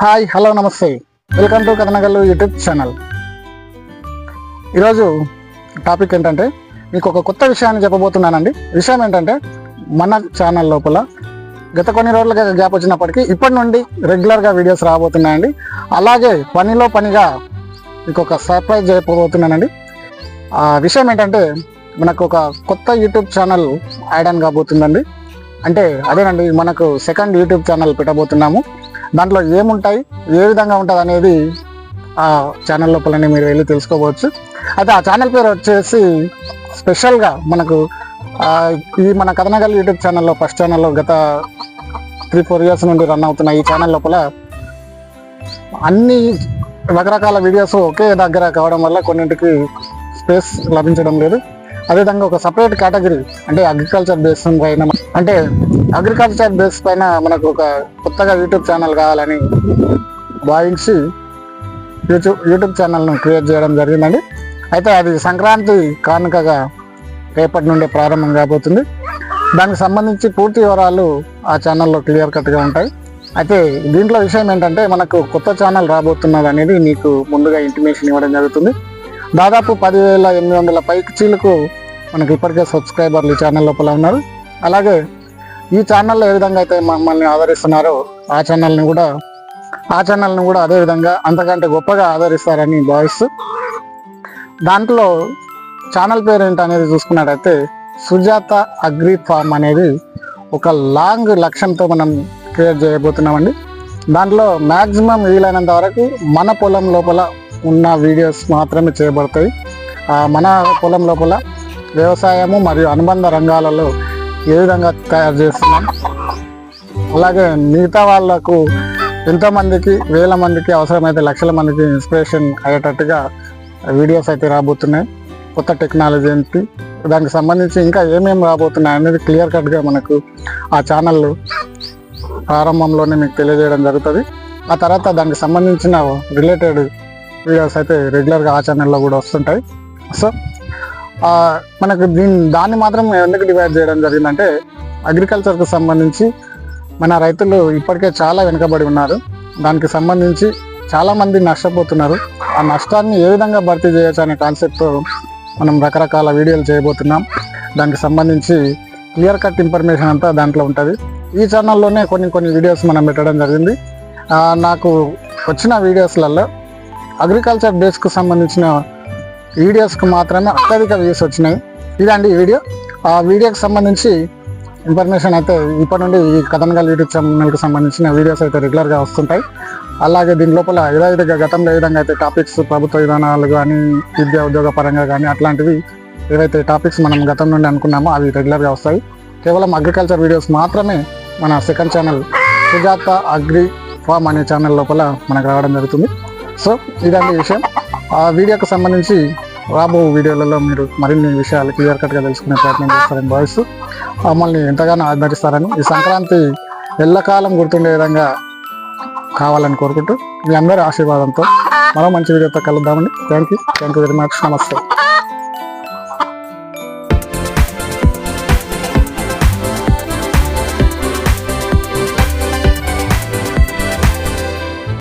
Hi hello నమస్తే. Welcome to Kathanagallu YouTube channel. ఈరోజు topic ఏంటంటే మీకు ఒక కొత్త విషయాన్ని చెప్పబోతున్నానండి. విషయం ఏంటంటే మన ఛానల్ లోపల గత కొన్ని రోజులుగా గ్యాప్ వచ్చినప్పటికీ ఇప్పటి నుండి రెగ్యులర్గా వీడియోస్ రాబోతున్నాయండి. అలాగే పనిలో పనిగా మీకు ఒక సర్ప్రైజ్ చేయబోతున్నానండి ఆ విషయం ఏంటంటే మనకు ఒక కొత్త యూట్యూబ్ ఛానల్ యాడ్ ఆన్ కాబోతుందండి. అంటే అదేనండి మనకు సెకండ్ యూట్యూబ్ ఛానల్ పెట్టబోతున్నాము. దాంట్లో ఏముంటాయి ఏ విధంగా ఉంటుంది అనేది ఆ ఛానల్ లోపలనే మీరు వెళ్ళి తెలుసుకోవచ్చు. అయితే ఆ ఛానల్ పేరు వచ్చేసి స్పెషల్గా మనకు ఈ మన కథనగల్ యూట్యూబ్ ఛానల్లో ఫస్ట్ ఛానల్లో గత త్రీ ఫోర్ ఇయర్స్ నుండి రన్ అవుతున్న ఈ ఛానల్ లోపల అన్ని రకరకాల వీడియోస్ ఒకే దగ్గర కావడం వల్ల కొన్నింటికి స్పేస్ లభించడం లేదు. అదేవిధంగా ఒక సపరేట్ కేటగిరీ అంటే అగ్రికల్చర్ బేస్ పైన అంటే అగ్రికల్చర్ బేస్ పైన మనకు ఒక కొత్తగా యూట్యూబ్ ఛానల్ కావాలని భావించి యూట్యూబ్ యూట్యూబ్ ఛానల్ను క్రియేట్ చేయడం జరిగిందండి. అయితే అది సంక్రాంతి కానుకగా రేపటి నుండి ప్రారంభం కాబోతుంది. దానికి సంబంధించి పూర్తి వివరాలు ఆ ఛానల్లో క్లియర్ కట్గా ఉంటాయి. అయితే దీంట్లో విషయం ఏంటంటే మనకు కొత్త ఛానల్ రాబోతున్నది అనేది మీకు ముందుగా ఇంటిమేషన్ ఇవ్వడం జరుగుతుంది. దాదాపు పదివేల ఎనిమిది వందల పైకి చీలకు మనకి ఇప్పటికే సబ్స్క్రైబర్లు ఈ ఛానల్ లోపల ఉన్నారు. అలాగే ఈ ఛానల్లో ఏ విధంగా అయితే మమ్మల్ని ఆదరిస్తున్నారో ఆ ఛానల్ని కూడా ఆ ఛానల్ని కూడా అదే విధంగా అంతకంటే గొప్పగా ఆదరిస్తారని భావిస్తూ దాంట్లో ఛానల్ పేరు ఏంటనేది అనేది చూసుకున్నట్టయితే సుజాత అగ్రి ఫార్మ్ అనేది ఒక లాంగ్ లక్ష్యంతో మనం క్రియేట్ చేయబోతున్నామండి. దాంట్లో మ్యాక్సిమం వీలైనంత వరకు మన పొలం లోపల ఉన్న వీడియోస్ మాత్రమే చేయబడతాయి. మన పొలం లోపల వ్యవసాయము మరియు అనుబంధ రంగాలలో ఏ విధంగా తయారు చేస్తున్నాం? అలాగే మిగతా వాళ్ళకు ఎంతోమందికి వేల మందికి అవసరమైతే లక్షల మందికి ఇన్స్పిరేషన్ అయ్యేటట్టుగా వీడియోస్ అయితే రాబోతున్నాయి. కొత్త టెక్నాలజీ ఏంటి? దానికి సంబంధించి ఇంకా ఏమేమి రాబోతున్నాయి అనేది క్లియర్ కట్గా మనకు ఆ ఛానల్ ప్రారంభంలోనే మీకు తెలియజేయడం జరుగుతుంది. ఆ తర్వాత దానికి సంబంధించిన రిలేటెడ్ వీడియోస్ అయితే రెగ్యులర్గా ఆ ఛానల్లో కూడా వస్తుంటాయి. సో మనకు దీని దాన్ని మాత్రం ఎందుకు డివైడ్ చేయడం జరిగిందంటే అగ్రికల్చర్కు సంబంధించి మన రైతులు ఇప్పటికే చాలా వెనుకబడి ఉన్నారు. దానికి సంబంధించి చాలామంది నష్టపోతున్నారు. ఆ నష్టాన్ని ఏ విధంగా భర్తీ చేయొచ్చు అనే కాన్సెప్ట్తో మనం రకరకాల వీడియోలు చేయబోతున్నాం. దానికి సంబంధించి క్లియర్ కట్ ఇన్ఫర్మేషన్ అంతా దాంట్లో ఉంటుంది. ఈ ఛానల్లోనే కొన్ని కొన్ని వీడియోస్ మనం పెట్టడం జరిగింది. నాకు వచ్చిన వీడియోస్లలో అగ్రికల్చర్ బేస్కు సంబంధించిన వీడియోస్కి మాత్రమే అత్యధిక వ్యూస్ వచ్చినాయి. ఇదండి వీడియో. ఆ వీడియోకి సంబంధించి ఇన్ఫర్మేషన్ అయితే ఇప్పటి నుండి ఈ కథనగల్ యూట్యూబ్ ఛానల్కి సంబంధించిన వీడియోస్ అయితే రెగ్యులర్గా వస్తుంటాయి. అలాగే దీని లోపల విధంగా గతంలో ఏ విధంగా అయితే టాపిక్స్ ప్రభుత్వ విధానాలు కానీ విద్యా ఉద్యోగ పరంగా కానీ అట్లాంటివి ఏవైతే టాపిక్స్ మనం గతం నుండి అనుకున్నామో అవి రెగ్యులర్గా వస్తాయి. కేవలం అగ్రికల్చర్ వీడియోస్ మాత్రమే మన second channel Sujatha agri farm అనే ఛానల్ లోపల మనకు రావడం జరుగుతుంది. సో ఇదండి విషయం. ఆ వీడియోకి సంబంధించి రాబో వీడియోలలో మీరు మరిన్ని విషయాలు క్లియర్ కట్గా తెలుసుకునే ప్రయత్నం చేస్తారని భావిస్తూ మమ్మల్ని ఎంతగానో ఆదరిస్తారని ఈ సంక్రాంతి ఎల్లకాలం గుర్తుండే విధంగా కావాలని కోరుకుంటూ మీ అందరి ఆశీర్వాదంతో మరో మంచి వీడియోతో కలుద్దామని thank you thank you very much నమస్తే